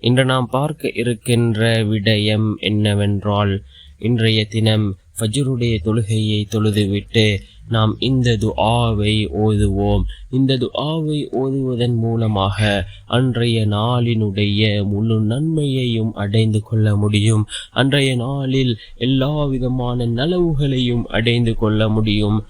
இன்று நாம் பார்க்க இருக்கின்ற விடயம் என்னவென்றால் இன்றைய தினம் ஃபஜ்ருடைய தொழுகையை தொழுதுவிட்டு நாம் இந்த துஆவை ஓதுவோம். இந்த துஆவை ஓதுவதன் மூலமாக அன்றைய நாளினுடைய முழு நன்மையையும் அடைந்து கொள்ள முடியும். அன்றைய நாளில் எல்லா விதமான நலவுகளையும் அடைந்து கொள்ள முடியும்.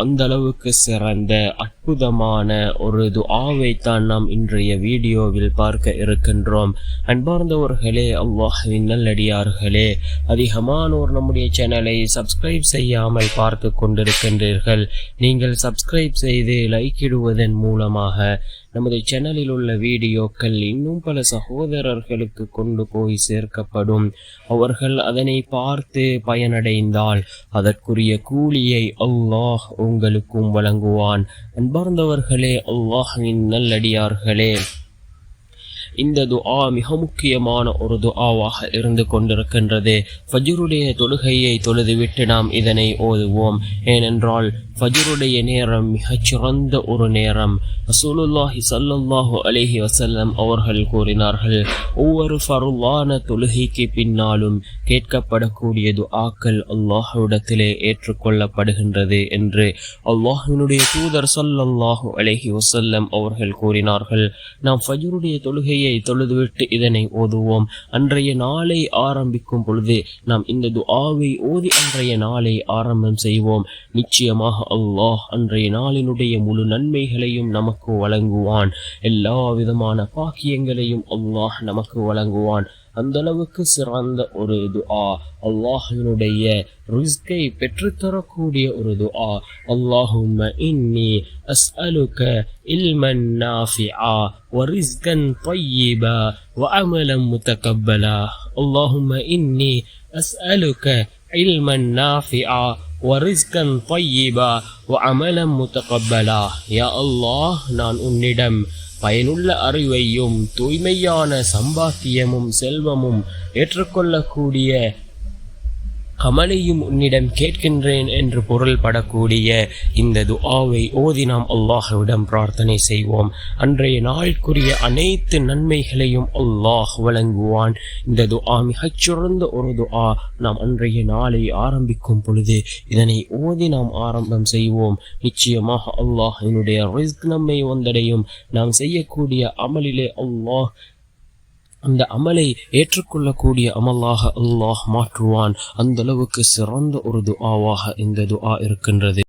அந்த அளவுக்கு சிறந்த அற்புதமான ஒரு துஆவை தான் நாம் இன்றைய வீடியோவில் பார்க்க இருக்கின்றோம். அன்பார்ந்தவர்களே அல்லாஹ்வின் நல்லடியார்களே அதிகமானோர் நம்முடைய சேனலை சப்ஸ்கிரைப் செய்யாமல் பார்த்து கொண்டிருக்கின்றீர்கள். நீங்கள் சப்ஸ்கிரைப் செய்து லைக் இடுவதன் மூலமாக நமது சேனலில் உள்ள வீடியோக்கள் இன்னும் பல சகோதரர்களுக்கு கொண்டு போய் சேர்க்கப்படும். அவர்கள் அதனை பார்த்து பயனடைந்தால் அதற்குரிய கூலியை அல்லாஹ் உங்களுக்கும் வழங்குவான். அன்பார்ந்தவர்களே அல்லாஹின் நல்லடியார்களே. இந்த துஆ மிக முக்கியமான ஒரு துஆவாக இருந்து கொண்டிருக்கின்றது. ஃபஜ்ருடைய தொழுகையை தொழுதுவிட்டு நாம் இதனை ஓதுவோம். ஏனென்றால் ஃபஜ்ருடைய நேரம் மிகச்சிறந்த ஒரு நேரம். ரசூலுல்லாஹி சல்லல்லாஹு அலைஹி வசல்லம் அவர்கள் கூறினார்கள் ஒவ்வொரு ஃபருவான தொழுகைக்கு பின்னாலும் கேட்கப்படக்கூடிய துஆக்கள் அல்லாஹ்விடத்திலே ஏற்றுக்கொள்ளப்படுகின்றது என்று அல்லாஹினுடைய தூதர் சல்லல்லாஹு அலைஹி வசல்லம் அவர்கள் கூறினார்கள். நாம் ஃபஜ்ருடைய தொழுகையை தொழுதுவிட்டு இதனை ஓதுவோம். அன்றைய நாளை ஆரம்பிக்கும் பொழுது நாம் இந்த துஆவை ஓதி அன்றைய நாளை ஆரம்பம் செய்வோம். நிச்சயமாக அல்லாஹ் அன்றைய நாளினுடைய முழு நன்மைகளையும் நமக்கு வழங்குவான். எல்லா விதமான பாக்கியங்களையும் அல்லாஹ் நமக்கு வழங்குவான். அந்த அளவுக்கு சிறந்த ஒரு துஆ அல்லாஹினுடைய ரிஸ்கை பெற்றுத்தரக்கூடிய ஒரு துஆ அல்லாஹும்ம இன்னி அஸ்அலுக இல்மன் நாஃபிஆ ورزقا طيبا وعملا متقبلا اللهم إني أسألك علما نافعا வரிஸ்கன் பையீபா வ அமலம் முத்தகப்பலா யா அல்லாஹ் நான் உன்னிடம் பயனுள்ள அறிவையும் தூய்மையான சம்பாத்தியமும் செல்வமும் ஏற்றுக்கொள்ளக்கூடிய அமலையும் உன்னிடம் கேட்கின்றேன் என்று பொருள்படக்கூடிய இந்த துஆவை ஓதி நாம் அல்லாஹுவிடம் பிரார்த்தனை செய்வோம். அன்றைய நாளுக்குரிய அனைத்து நன்மைகளையும் அல்லாஹ் வழங்குவான். இந்த துஆ மிகச்சிறந்த ஒரு துஆ நாம் அன்றைய நாளை ஆரம்பிக்கும் பொழுது இதனை ஓதி நாம் ஆரம்பம் செய்வோம். நிச்சயமாக அல்லாஹ் என்னுடைய ரிஸ்க் நம்மை வந்தடையும். நாம் செய்யக்கூடிய அமலிலே அல்லாஹ் அந்த அமலை ஏற்றுக்கொள்ளக்கூடிய அமலாக அல்லாஹ் மாற்றுவான். அந்த அளவுக்கு சிறந்த ஒரு துஆவாக இந்த துஆ இருக்கின்றது.